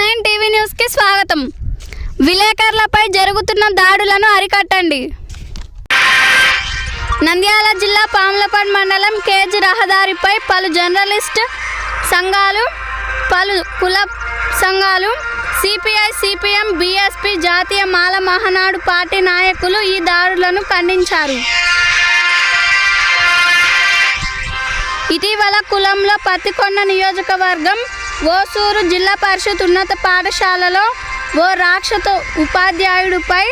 Nine TV న్యూస్కి స్వాగతం. విలేకరులపై జరుగుతున్న దాడులను అరికట్టండి. నంద్యాల జిల్లా పాములపాడు మండలం కేజీ రహదారిపై పలు జర్నలిస్ట్ సంఘాలు పలు కుల సంఘాలు సిపిఐ సిపిఎం బీఎస్పీ జాతీయ మాల మహానాడు పార్టీ నాయకులు ఈ దాడులను ఖండించారు. ఇటీవల కులంలో పత్తికొండ నియోజకవర్గం ఓసూరు జిల్లా పరిషత్ ఉన్నత పాఠశాలలో ఓ రాక్షత ఉపాధ్యాయుడిపై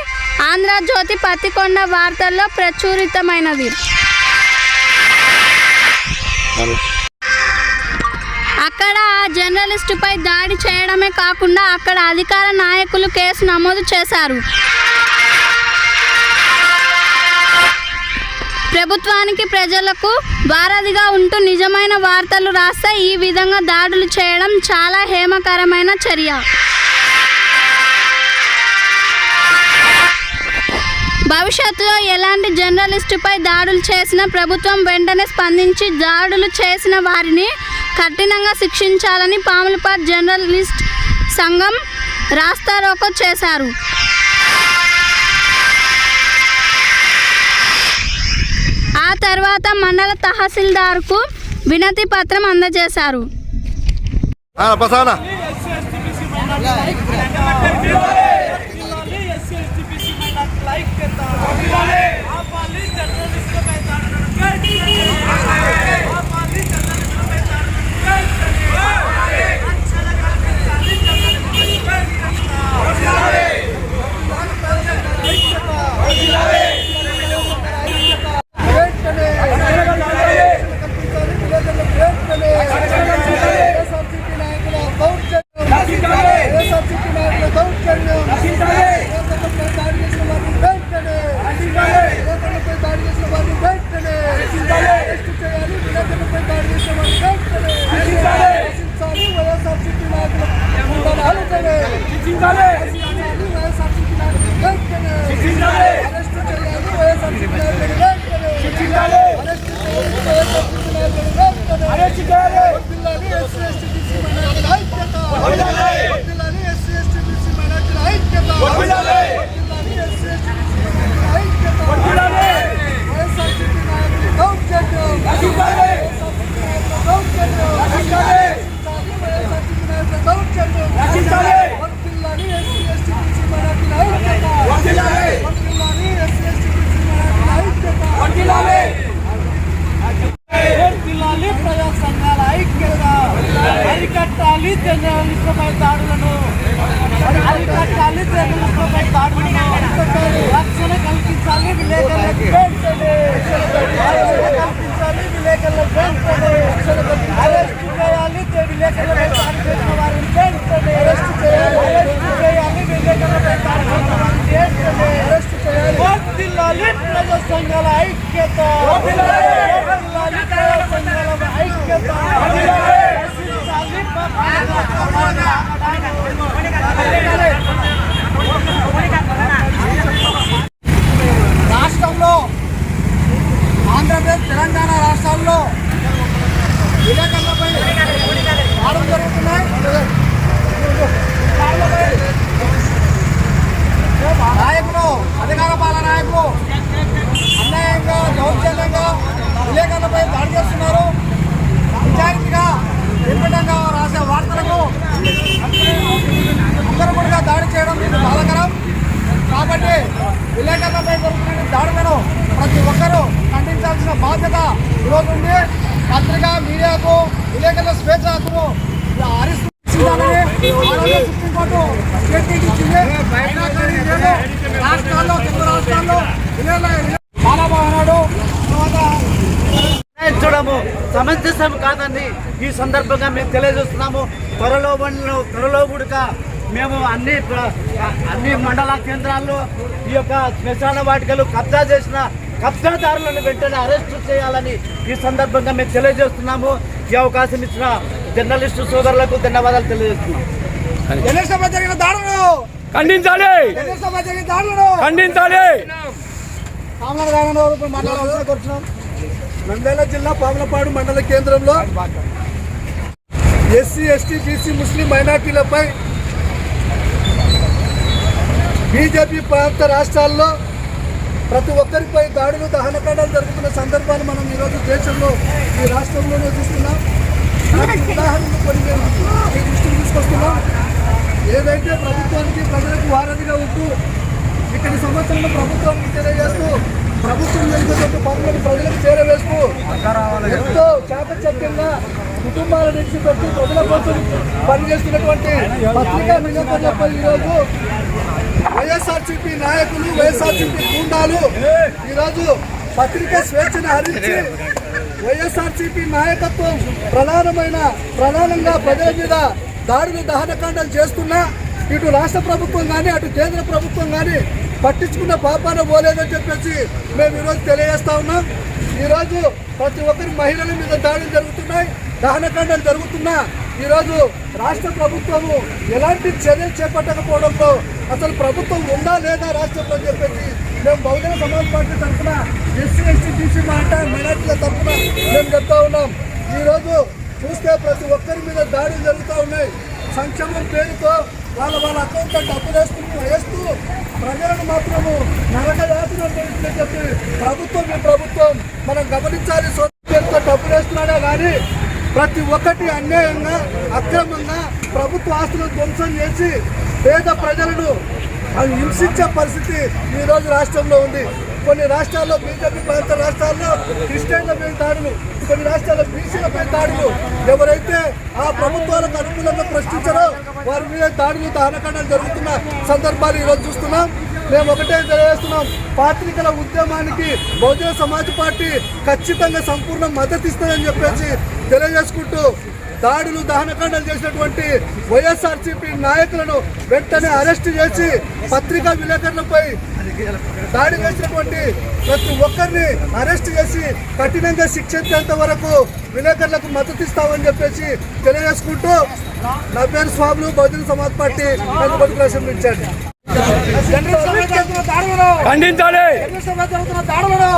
ఆంధ్రజ్యోతి పత్తికొండ వార్తల్లో ప్రచురితమైనది. అక్కడ ఆ జర్నలిస్టుపై దాడి చేయడమే కాకుండా అక్కడ అధికార నాయకులు కేసు నమోదు చేశారు. ప్రభుత్వానికి ప్రజలకు వారధిగా ఉంటూ నిజమైన వార్తలు రాస్తే ఈ విధంగా దాడులు చేయడం చాలా హేమకరమైన చర్య. భవిష్యత్తులో ఎలాంటి జర్నలిస్టుపై దాడులు చేసిన ప్రభుత్వం వెంటనే స్పందించి దాడులు చేసిన వారిని కఠినంగా శిక్షించాలని పాములపాట్ జర్నలిస్ట్ సంఘం రాస్తారోకో చేశారు. ఆ తర్వాత మండల తహసీల్దార్కు వినతి పత్రం అందజేశారు ఆ, పసానా పిల్లాలి ప్రజా సంఘాల ఐక్యత అరికట్టాలి జర్నలిస్టులపై దాడులను అరికట్టాలి జర్నలిస్టులపై దాడులను రక్షణ కల్పించాలి విలేకరులకు వెంటనే రక్షణ కల్పించాలి విలేకరులకు వెంటనే అరెస్ట్ చేయాలి విలేకరులపై దాడి చేసిన వారిని వెంటనే అరెస్ట్ చేయాలి అరెస్ట్ చేయాలి విలేకరులపై దాడి చేసిన వారిని వెంటనే అరెస్ట్ చేయాలి వర్ధిల్లాలి ప్రజా సంఘాల ఐక్యత సంఘాల ఐక్యత రాష్ట్రంలో ఆంధ్రప్రదేశ్ తెలంగాణ రాష్ట్రాల్లో విలేకరులపై దాడులు జరుగుతున్నాయి. నాయకులు అధికార పాలన నాయకులు అన్యాయంగా దౌర్జన్యంగా విలేకరులపై దాడి చేస్తున్నారు. నిజాయితీగా నిర్మితంగా రాసే వార్తలకు అందరూ దాడి చేయడం ఇది బాధాకరం. కాబట్టి విలేకరులపై జరుగుతున్న దాడులను ప్రతి ఒక్కరూ ఖండించాల్సిన బాధ్యత ఈరోజు ఉంది. పత్రిక మీడియాకు విలేకరుల స్వేచ్ఛ హక్కును సుప్రీంకోర్టు అయినా కానీ రాష్ట్రాల్లో తెలుగు రాష్ట్రాల్లో చూడము. సమంజసం కాదని ఈ సందర్భంగా మేము తెలియజేస్తున్నాము. త్వరలో బండ్లు- త్వరలో కూడక మేము అన్ని అన్ని మండల కేంద్రాల్లో ఈ యొక్క శ్మశాన వాటికలు కబ్జా చేసిన కబ్జాదారులను వెంటనే అరెస్ట్ చేయాలని ఈ సందర్భంగా మేము తెలియజేస్తున్నాము. ఈ అవకాశం ఇచ్చిన జర్నలిస్టు సోదరులకు ధన్యవాదాలు తెలియజేస్తున్నాం. జర్నలిస్టులపై జరిగిన దాడులను ఖండించాలి! జర్నలిస్టులపై జరిగిన దాడులను ఖండించాలి! నంద్యాల జిల్లా పాములపాడు మండల కేంద్రంలో ఎస్సీ ఎస్టీ బీసీ ముస్లిం మైనార్టీలపై బీజేపీ ప్రాంత రాష్ట్రాల్లో ప్రతి ఒక్కరిపై దాడులు దహనకాండాలు జరుగుతున్న సందర్భాలు మనం ఈరోజు దేశంలో ఈ రాష్ట్రంలోనే చూస్తున్నాం. ఉదాహరణలు కొన్ని మేము మీ దృష్టికి తీసుకొస్తున్నాం. ఏదైతే ప్రభుత్వానికి ప్రజలకు వారధిగా ఉంటూ ఇక్కడి సంవత్సరంలో ప్రభుత్వానికి తెలియజేస్తూ ప్రభుత్వం జరిగేటువంటి పనులను ప్రజలకు చేరవేస్తూ ఎంతో చాకచక్యంగా కుటుంబాల నుంచి పెట్టి ప్రజల కోసం పనిచేస్తున్నటువంటి పత్రికా విలేకరులపై ఈరోజు వైఎస్ఆర్సీపీ నాయకులు వైఎస్ఆర్సీపీ గుండాలు ఈరోజు పత్రిక స్వేచ్ఛను హరించి వైఎస్ఆర్సీపీ నాయకత్వం ప్రధానమైన ప్రధానంగా ప్రజల మీద దాడులు దహనకాండలు చేస్తున్నా ఇటు రాష్ట్ర ప్రభుత్వం కానీ అటు కేంద్ర ప్రభుత్వం కానీ పట్టించుకున్న పాపాన పోలేదని చెప్పేసి మేము ఈరోజు తెలియజేస్తా ఉన్నాం. ఈరోజు ప్రతి ఒక్కరి మహిళల మీద దాడులు జరుగుతున్నాయి. దహనకాండలు జరుగుతున్నా ఈరోజు రాష్ట్ర ప్రభుత్వము ఎలాంటి చర్యలు చేపట్టకపోవడంతో అసలు ప్రభుత్వం ఉందా లేదా రాష్ట్రంలో అని చెప్పేసి మేము బహుజన సమాజ్ పార్టీ తరఫున ఎస్సీ ఎస్టీ బీసీ మాట మైనార్టీల తరఫున మేము చెప్తా ఉన్నాం. ఈరోజు చూస్తే ప్రతి ఒక్కరి మీద దాడులు జరుగుతూ ఉన్నాయి. సంక్షేమం పేరుతో వాళ్ళ వాళ్ళ అకౌంట్లో డబ్బులు వేస్తూ వేస్తూ ప్రజలను మాత్రము నరక యాతన చెప్పి ప్రభుత్వం ఈ ప్రభుత్వం మనం గమనించాలి. సొంత పేరుతో డబ్బులు వేస్తున్నాడే కానీ ప్రతి ఒక్కటి అన్యాయంగా అక్రమంగా ప్రభుత్వ ఆస్తులను ధ్వంసం చేసి పేద ప్రజలను అది హింసించే పరిస్థితి ఈ రోజు రాష్ట్రంలో ఉంది. కొన్ని రాష్ట్రాల్లో బీజేపీ ప్రాంత రాష్ట్రాల్లో క్రిస్టియన్ల మీద దాడులు కొన్ని రాష్ట్రాల్లో బీసీలపై దాడులు. ఎవరైతే ఆ ప్రభుత్వాలకు అనుకూలంగా ప్రశ్నించారో వారి మీద దాడులు దహనకాండాలు జరుగుతున్న సందర్భాలు ఈరోజు చూస్తున్నాం. మేము ఒకటే తెలియజేస్తున్నాం. పాత్రికల ఉద్యమానికి బహుజన సమాజ్ పార్టీ ఖచ్చితంగా సంపూర్ణ మద్దతు ఇస్తుందని చెప్పేసి తెలియజేసుకుంటూ దాడులు దహనకాండాలు చేసినటువంటి వైఎస్ఆర్సీపీ నాయకులను వెంటనే అరెస్ట్ చేసి పత్రికా విలేకరులపై దాడి చేసినటువంటి ప్రతి ఒక్కరిని అరెస్ట్ చేసి కఠినంగా శిక్షించేంత వరకు విలేకరులకు మద్దతు ఇస్తామని చెప్పేసి తెలియజేసుకుంటూ నా పేరు స్వాములు బహుజన సమాజ్ పార్టీ నందిపట్టుకు అసెంబ్లీ ఇచ్చాడు ఖండించాలి.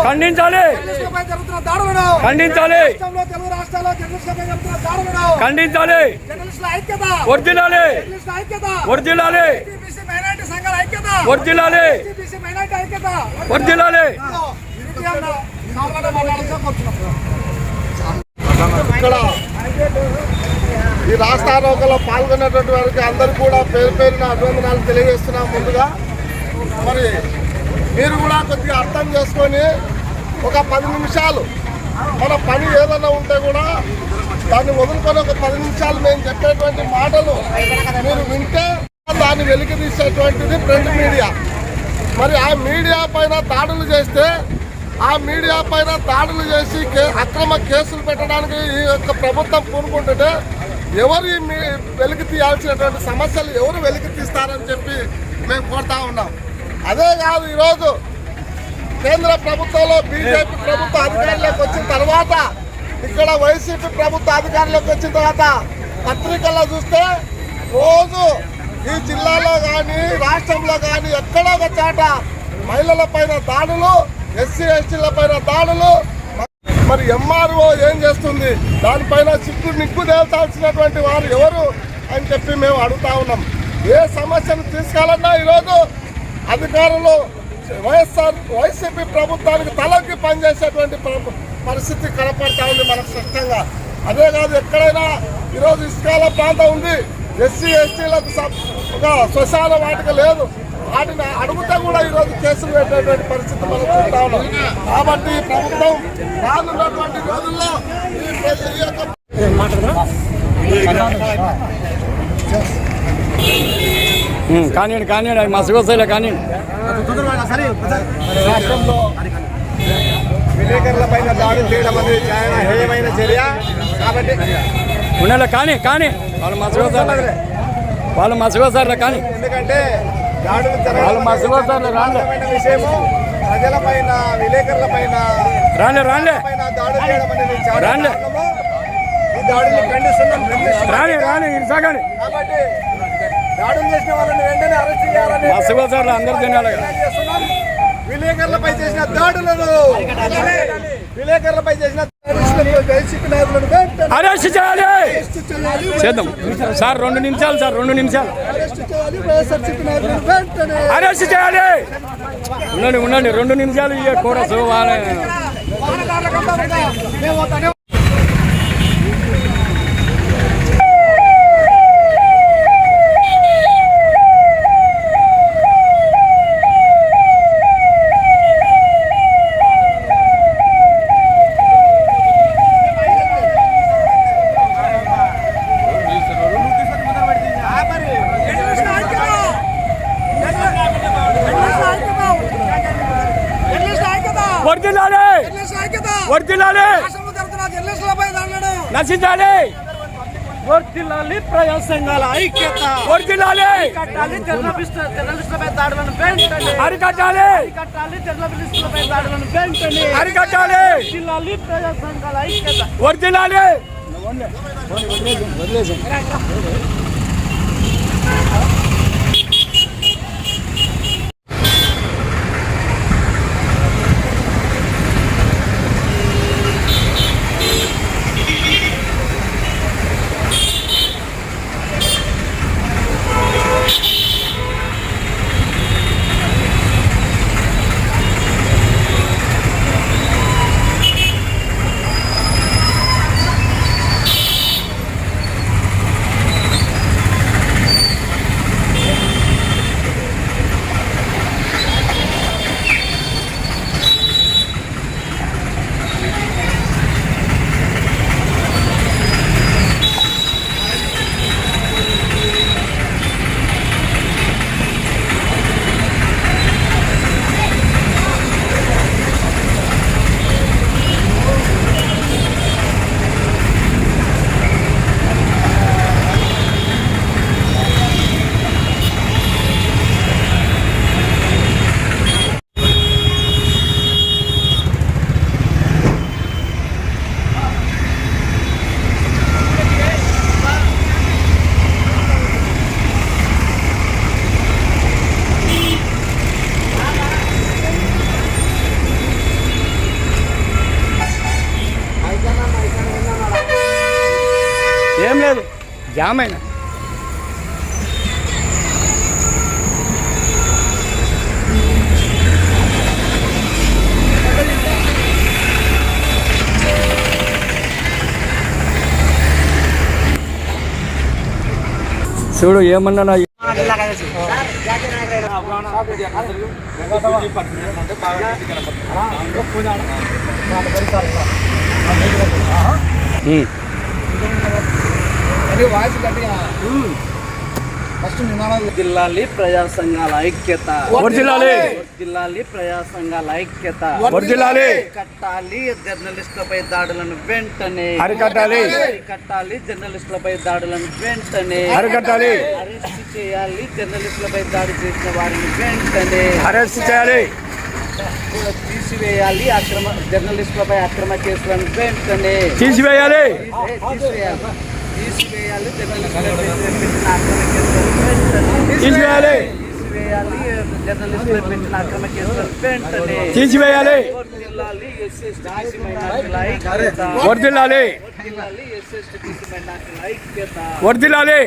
ఖండించాలి. ఖండించాలి. ఖండించాలి. ఐక్యత వర్జిల్లాలి జర్నలిస్టుల వర్జిల్లాలి ఐక్యత వర్జిల్లాలి ఐక్యత వర్జిల్లాలి ఇక్కడ ఈ రాష్ట్ర ఆరోగ్యంలో పాల్గొన్నటువంటి వారికి అందరూ కూడా పేరు పేరున అభినందనాలు తెలియజేస్తున్నాం ముందుగా. మరి మీరు కూడా కొద్దిగా అర్థం చేసుకొని ఒక పది నిమిషాలు మన పని ఏదైనా ఉంటే కూడా దాన్ని వదులుకొని ఒక పది నిమిషాలు మేము చెప్పేటువంటి మాటలు మీరు వింటే దాన్ని వెలికి తీసేటువంటిది ప్రింట్ మీడియా. మరి ఆ మీడియా పైన దాడులు చేస్తే ఆ మీడియా పైన దాడులు చేసి కే- అక్రమ కేసులు పెట్టడానికి ఈ యొక్క ప్రభుత్వం పూనుకుంటుంటే ఎవరు మీ వెలికి తీయాల్సినటువంటి సమస్యలు ఎవరు వెలికి తీస్తారని చెప్పి మేము కోరుతా ఉన్నాం. అదే కాదు ఈరోజు కేంద్ర ప్రభుత్వంలో బీజేపీ ప్రభుత్వ అధికారంలోకి వచ్చిన తర్వాత ఇక్కడ వైసీపీ ప్రభుత్వ అధికారంలోకి వచ్చిన తర్వాత పత్రికల్లో చూస్తే రోజు ఈ జిల్లాలో కానీ రాష్ట్రంలో కానీ ఎక్కడో ఒక చాట మహిళల పైన దాడులు ఎస్సీ ఎస్టీల పైన దాడులు. మరి ఎంఆర్ఓ ఏం చేస్తుంది? దానిపైన చిక్కు నిగ్గు తేల్చాల్సినటువంటి వారు ఎవరు అని చెప్పి మేము అడుగుతా ఉన్నాం. ఏ సమస్యను తీసుకెళ్ళన్నా ఈరోజు అధికారులు వైఎస్ఆర్ వైసీపీ ప్రభుత్వానికి తలకి పనిచేసేటువంటి పరిస్థితి కనపడతా ఉంది మనకు స్పష్టంగా. అదే కాదు ఎక్కడైనా ఈరోజు ఇసుకాల ప్రాంతం ఉంది. ఎస్సీ ఎస్టీలకు ఒక శ్మశాన వాటిక లేదు. వాటిని అడుగుతా కూడా ఈరోజు కేసులు పెట్టేటువంటి పరిస్థితి మనం చూస్తా ఉన్నాం. కాబట్టి ప్రభుత్వం రానున్నటువంటి రోజుల్లో కానివ్వండి కానివ్వండి అవి మసగు వస్తాయిలే కానీ రాష్ట్రంలో విలేకరుల పైన దాడులు చేయడం అనేది చాలా హేయమైన చర్య. కాబట్టి ఉండలే కానీ కానీ వాళ్ళు మసగు వస్తారు వాళ్ళు మసగు వస్తారులే కానీ ఎందుకంటే విషయము. ప్రజల పైన విలేకరుల పైన దాడులు చేయడం అనేది. ఈ దాడుల్ని ఖండిస్తున్నాం ఖండిస్తున్నాం. రాని రాని ఇరుసాగండి కాబట్టి దాడులు చేసిన వాళ్ళని వెంటనే అరెస్ట్ చేయాలని మసగు వస్తారులే అందరు తినాలి కదా. చేస్తున్నాం. విలేకరులపై చేసిన దాడులను విలేకరులపై చేసిన అరెస్ట్ చేయాలి. చేద్దాం. సార్ రెండు నిమిషాలు సార్ రెండు నిమిషాలు. అరెస్ట్ చేయాలి. ఉండండి ఉండండి రెండు నిమిషాలు ఇయ్య కోరసు వర్దిల్లాలి వర్దిల్లాలి నశించాలి! వర్తిల్లాలి ప్రజా సంఘాల ఐక్యత వర్దిల్లాలి కట్టాలి జర్నలిస్టులపై దాడులను వెంటనే! అరికట్టాలి! కట్టాలి జర్నలిస్టులపై దాడులను వెంటనే! అరికట్టాలి! వర్తిల్లాలి ప్రజా సంఘాల ఐక్యత! వర్దిల్లాలి ఏం లేదు జామ్ అయినా చూడు ఏమన్నా ఫస్ట్ నినాదాలు వర్దిల్లాలి ప్రజా సంఘాల ఐక్యత. వర్దిల్లాలి వర్దిల్లాలి ప్రజా సంఘాల ఐక్యత. వర్దిల్లాలి కట్టాలి జర్నలిస్టులపై దాడులను వెంటనే. అరికట్టాలి కట్టాలి జర్నలిస్టులపై దాడులను వెంటనే. అరికట్టాలి అరెస్ట్ చేయాలి జర్నలిస్టులపై దాడి చేసిన వారిని వెంటనే. అరెస్ట్ చేయాలి. తీసివేయాలి అక్రమ జర్నలిస్టులపై అక్రమ కేసులను వెంటనే. తీసివేయాలి. తీసివేయాలి. తీసివేయాలి జర్నలిస్టులపై పెట్టిన అక్రమ కేసులను వెంటనే తీసివేయాలి తీసివేయాలి జర్నలిస్టులపై పెట్టిన అక్రమ కేసులను వెంటనే తీసివేయాలి వర్ధిల్లాలి ఎస్సీ ఎస్టీ మైనార్టీల ఐక్యత వర్దిల్లాలి వర్ధిల్లాలి ఎస్సీ ఎస్టీ మైనార్టీల ఐక్యత వర్దిల్లాలి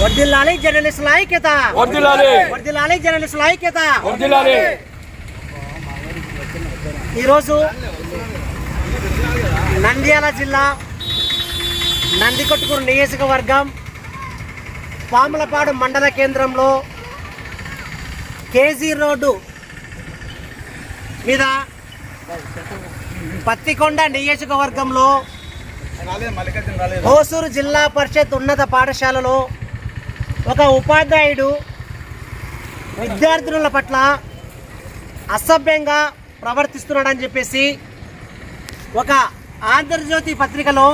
వర్దిల్లాలి జర్నలిస్టుల ఐక్యత వర్దిల్లాలి వర్దిల్లాలి జర్నలిస్టుల ఐక్యత వర్దిల్లాలి ఈరోజు నంద్యాల జిల్లా నందికొట్టుకూరు నియోజకవర్గం పాములపాడు మండల కేంద్రంలో కేజీ రోడ్డు మీద పత్తికొండ నియోజకవర్గంలో హోసూరు జిల్లా పరిషత్ ఉన్నత పాఠశాలలో ఒక ఉపాధ్యాయుడు విద్యార్థినుల పట్ల అసభ్యంగా ప్రవర్తిస్తున్నాడని చెప్పేసి ఒక ఆంధ్రజ్యోతి పత్రికలో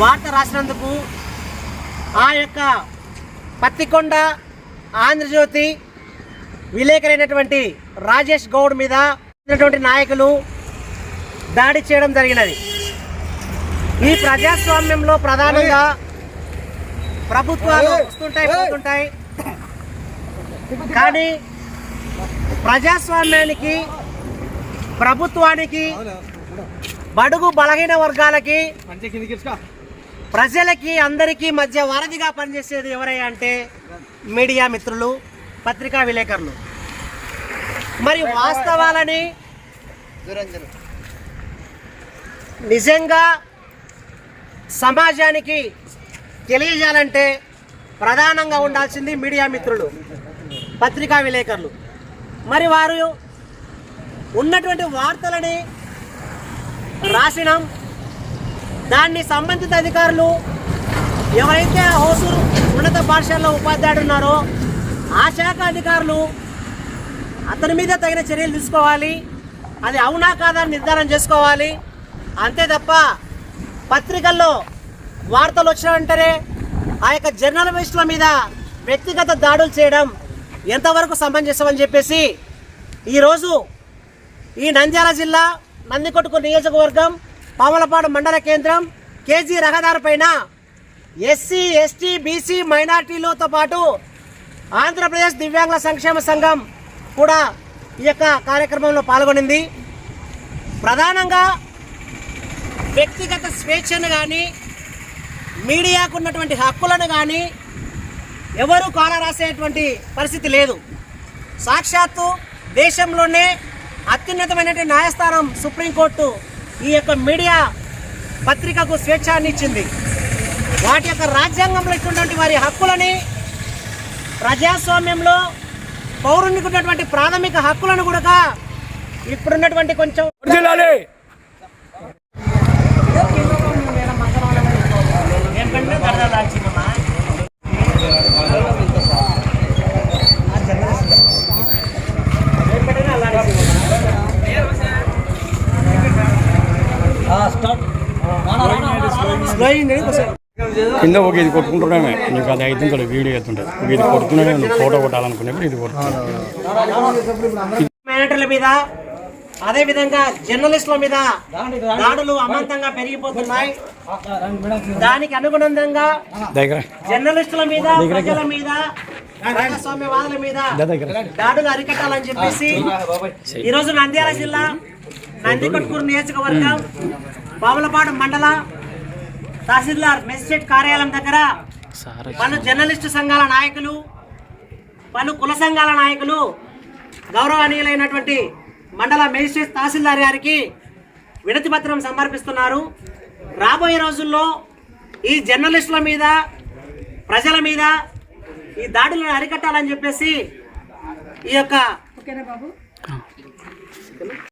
వార్త రాసినందుకు ఆ యొక్క పత్తికొండ ఆంధ్రజ్యోతి విలేకరైనటువంటి రాజేష్ గౌడ్ మీద ఉన్నటువంటి నాయకులు దాడి చేయడం జరిగినది. ఈ ప్రజాస్వామ్యంలో ప్రధానంగా ప్రభుత్వాలు వస్తుంటాయి పోతుంటాయి. కానీ ప్రజాస్వామ్యానికి ప్రభుత్వానికి బడుగు బలహీన వర్గాలకి ప్రజలకి అందరికీ మధ్య వారధిగా పనిచేసేది ఎవరయ్యా అంటే మీడియా మిత్రులు పత్రికా విలేకరులు. మరి వాస్తవాలని నిజంగా సమాజానికి తెలియజేయాలంటే ప్రధానంగా ఉండాల్సింది మీడియా మిత్రులు పత్రికా విలేకరులు. మరి వారు ఉన్నటువంటి వార్తలని రాసినాం. దాన్ని సంబంధిత అధికారులు ఎవరైతే హోసూరు ఉన్నత పాఠశాలలో ఉపాధ్యాయుడు ఉన్నారో ఆ శాఖ అధికారులు అతని మీద తగిన చర్యలు తీసుకోవాలి. అది అవునా కాదా నిర్ధారణ చేసుకోవాలి. అంతే తప్ప పత్రికల్లో వార్తలు వచ్చిన ఆ యొక్క జర్నలిస్టుల మీద వ్యక్తిగత దాడులు చేయడం ఎంతవరకు సమంజసమని చెప్పేసి ఈరోజు ఈ నంద్యాల జిల్లా నందికొట్టుకు నియోజకవర్గం పాములపాడు మండల కేంద్రం కేజీ రహదారి పైన ఎస్సీ ఎస్టీ బీసీ మైనార్టీలతో పాటు ఆంధ్రప్రదేశ్ దివ్యాంగుల సంక్షేమ సంఘం కూడా ఈ యొక్క కార్యక్రమంలో పాల్గొనింది. ప్రధానంగా వ్యక్తిగత స్వేచ్ఛను కానీ మీడియాకు ఉన్నటువంటి హక్కులను కానీ ఎవరు కాలరాసేటువంటి పరిస్థితి లేదు. సాక్షాత్తు దేశంలోనే అత్యున్నతమైనటువంటి న్యాయస్థానం సుప్రీంకోర్టు ఈ యొక్క మీడియా పత్రికకు స్వేచ్ఛాన్ని ఇచ్చింది వాటి యొక్క రాజ్యాంగంలో ఇచ్చినటువంటి వారి హక్కులని ప్రజాస్వామ్యంలో పౌరునికి ఉన్నటువంటి ప్రాథమిక హక్కులను కూడా ఇప్పుడున్నటువంటి కొంచెం వర్ధిల్లాలి కింద ఒక ఇది కొట్టుకుంటున్నామే. నీకు అది అవుతుంటాడు వీడియో అవుతుంటుంది ఇది కొడుతున్నానే నువ్వు ఫోటో కొట్టాలనుకునేప్పుడు ఇది కొడుతున్నాడు మేనేటర్ల మీద అదే విధంగా జర్నలిస్టుల మీద దాడులు అమాంతంగా పెరిగిపోతున్నాయి. దానికి అనుగుణంగా జర్నలిస్టుల మీద ప్రజల మీద ప్రజాస్వామ్యవాదుల మీద దాడులు అరికట్టాలని చెప్పేసి ఈరోజు నంద్యాల జిల్లా నందికొట్కూరు నియోజకవర్గం బాములపాడు మండల తహసీల్దార్ మెజిస్ట్రేట్ కార్యాలయం దగ్గర పలు జర్నలిస్టు సంఘాల నాయకులు పలు కుల సంఘాల నాయకులు గౌరవనీయులైనటువంటి మండల మేజిస్ట్రేట్ తహసీల్దార్ గారికి వినతి పత్రం సమర్పిస్తున్నారు. రాబోయే రోజుల్లో ఈ జర్నలిస్టుల మీద ప్రజల మీద ఈ దాడులను అరికట్టాలని చెప్పేసి ఈ యొక్క